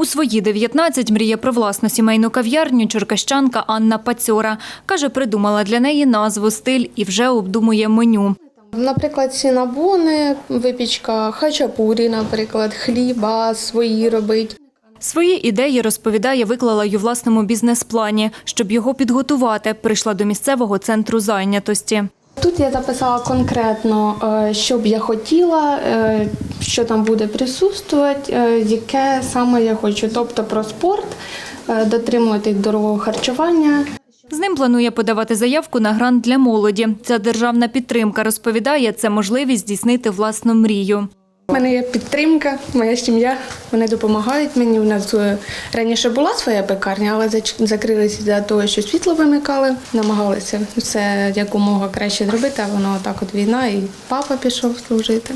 У свої 19 мріє про власну сімейну кав'ярню черкащанка Анна Пацьора. Каже, придумала для неї назву, стиль і вже обдумує меню. Наприклад, сінабони, випічка хачапурі, наприклад, хліба свої робить. Свої ідеї, розповідає, виклала й у власному бізнес-плані. Щоб його підготувати, прийшла до місцевого центру зайнятості. Тут я записала конкретно, е, що б я хотіла, е, що там буде присутствувати, е, яке саме я хочу. Тобто про спорт, дотримуватись дорогого харчування. З ним планує подавати заявку на грант для молоді. Ця державна підтримка розповідає, це можливість здійснити власну мрію. У мене є підтримка, моя сім'я, вони допомагають мені. У нас е, раніше була своя пекарня, але закрилися за того, що світло вимикали. Намагалися все якомога краще зробити, а воно так от війна, і папа пішов служити.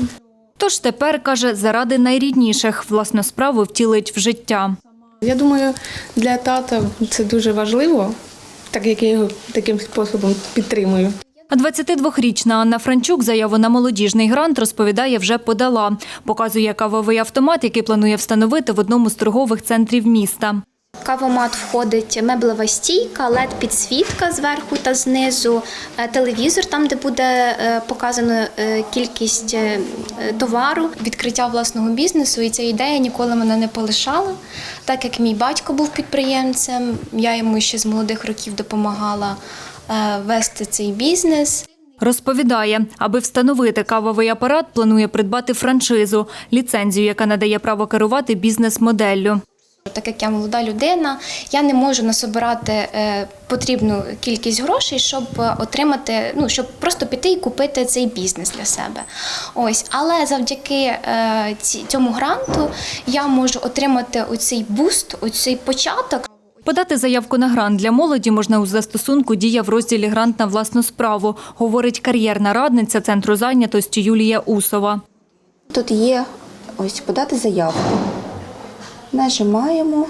Тож тепер, каже, заради найрідніших власну справу втілить в життя. Я думаю, для тата це дуже важливо, так як я його таким способом підтримую. А 22-річна Анна Франчук заяву на молодіжний грант розповідає, вже подала. Показує кавовий автомат, який планує встановити в одному з торгових центрів міста. Кавомат входить меблева стійка, led підсвітка зверху та знизу, е, телевізор, там де буде е, показано е, кількість товару, відкриття власного бізнесу. І ця ідея ніколи мене не полишала. Так як мій батько був підприємцем, я йому ще з молодих років допомагала вести цей бізнес. Розповідає, аби встановити кавовий апарат, планує придбати франшизу, ліцензію, яка надає право керувати бізнес-моделлю. Так як я молода людина, я не можу насобирати е, потрібну кількість грошей, щоб е, отримати, ну щоб просто піти і купити цей бізнес для себе. Ось, але завдяки е, цьому гранту я можу отримати оцей буст, оцей початок. Подати заявку на грант для молоді можна у застосунку «Дія» в розділі «Грант на власну справу», говорить кар'єрна радниця Центру зайнятості Юлія Усова. Тут є ось подати заявку. Нажимаємо.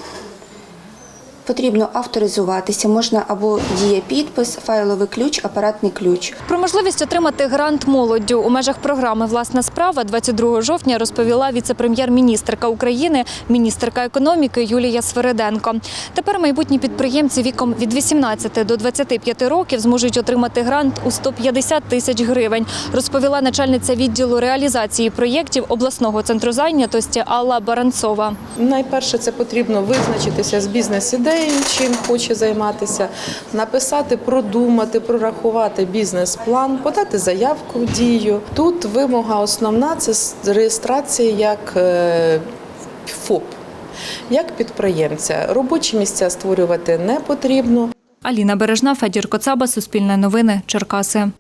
Потрібно авторизуватися. Можна або дія підпис, файловий ключ, апаратний ключ. Про можливість отримати грант молоддю у межах програми Власна справа 22 жовтня розповіла віце-прем'єр-міністрка України, міністерка економіки Юлія Свериденко. Тепер майбутні підприємці віком від 18 до 25 років зможуть отримати грант у 150 тисяч гривень, розповіла начальниця відділу реалізації проєктів обласного центру зайнятості Алла Баранцова. Найперше, це потрібно визначитися з бізнес-ідеєю, чим хоче займатися, написати, продумати, прорахувати бізнес-план, подати заявку в дію. Тут вимога основна це реєстрація як е, ФОП, як підприємця. Робочі місця створювати не потрібно. Аліна Бережна, Федір Коцаба, Суспільне новини, Черкаси.